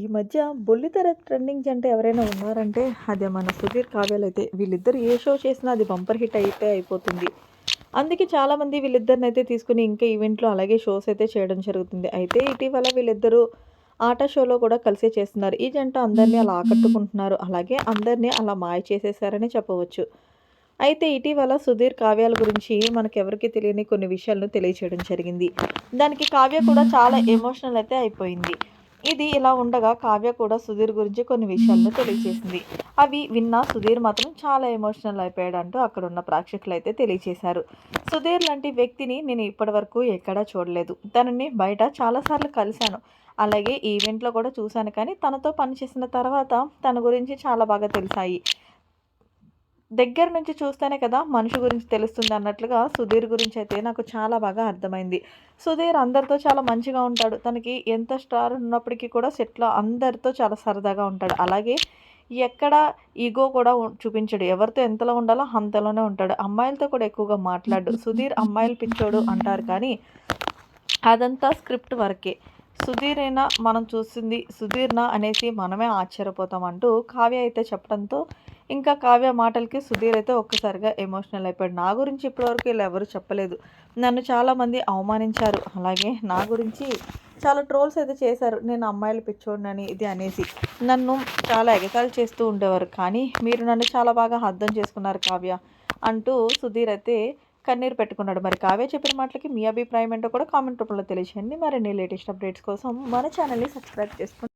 ఈ మధ్య బొల్లితెర ట్రెండింగ్ జంట ఎవరైనా ఉన్నారంటే అదే మన సుధీర్ కావ్యాలు అయితే వీళ్ళిద్దరు ఏ షో చేసినా అది బంపర్ హిట్ అయితే అయిపోతుంది. అందుకే చాలామంది వీళ్ళిద్దరిని అయితే తీసుకుని ఇంకా ఈవెంట్లో అలాగే షోస్ అయితే చేయడం జరుగుతుంది. అయితే ఇటీవల వీళ్ళిద్దరూ ఆట షోలో కూడా కలిసే చేస్తున్నారు. ఈ జంట అందరినీ అలా ఆకట్టుకుంటున్నారు. అలాగే అందరినీ అలా మాయ చేసేసారని చెప్పవచ్చు. అయితే ఇటీవల సుధీర్ కావ్యాల గురించి మనకెవరికి తెలియని కొన్ని విషయాలను తెలియచేయడం జరిగింది. దానికి కావ్య కూడా చాలా ఎమోషనల్ అయితే అయిపోయింది. ఇది ఇలా ఉండగా కావ్య కూడా సుధీర్ గురించి కొన్ని విషయాలను తెలియజేసింది అవి విన్నా సుధీర్ మాత్రం చాలా ఎమోషనల్ అయిపోయాడు అంటూ అక్కడ ఉన్న ప్రేక్షకులు అయితే తెలియజేశారు సుధీర్ లాంటి వ్యక్తిని నేను ఇప్పటివరకు ఎక్కడా చూడలేదు. తనని బయట చాలాసార్లు కలిశాను. అలాగే ఈవెంట్లో కూడా చూశాను కానీ తనతో పనిచేసిన తర్వాత తన గురించి చాలా బాగా తెలిసాయి. దగ్గర నుంచి చూస్తేనే కదా మనిషి గురించి తెలుస్తుంది అన్నట్లుగా సుధీర్ గురించి అయితే నాకు చాలా బాగా అర్థమైంది. సుధీర్ అందరితో చాలా మంచిగా ఉంటాడు. తనకి ఎంత స్టార్ ఉన్నప్పటికీ కూడా సెట్లో అందరితో చాలా సరదాగా ఉంటాడు. అలాగే ఎక్కడ ఈగో కూడా చూపించడు. ఎవరితో ఎంతలో ఉండాలో అంతలోనే ఉంటాడు. అమ్మాయిలతో కూడా ఎక్కువగా మాట్లాడు. సుధీర్ అమ్మాయిలు పిచ్చోడు అంటారు కానీ అదంతా స్క్రిప్ట్ వరకే. సుధీరేనా మనం చూసింది సుధీర్నా అనేసి మనమే ఆశ్చర్యపోతాం అంటూ కావ్య అయితే చెప్పడంతో ఇంకా కావ్య మాటలకి సుధీర్ అయితే ఒక్కసారిగా ఎమోషనల్ అయిపోయాడు. నా గురించి ఇప్పటివరకు ఇలా ఎవరు చెప్పలేదు. నన్ను చాలామంది అవమానించారు. అలాగే నా గురించి చాలా ట్రోల్స్ అయితే చేశారు. నేను అమ్మాయిలు పిచ్చోడినని ఇది అనేసి. నన్ను చాలా ఎగతాలు చేస్తూ ఉండేవారు. కానీ మీరు నన్ను చాలా బాగా అర్థం చేసుకున్నారు కావ్య అంటూ సుధీర్ అయితే కన్నీరు పెట్టుకున్నాడు. మరి కావ్య చెప్పిన మాటలకి మీ అభిప్రాయం ఏంటో కూడా కామెంట్ రూపంలో తెలియచేయండి. మరిన్ని లేటెస్ట్ అప్డేట్స్ కోసం మన ఛానల్ని సబ్స్క్రైబ్ చేసుకోండి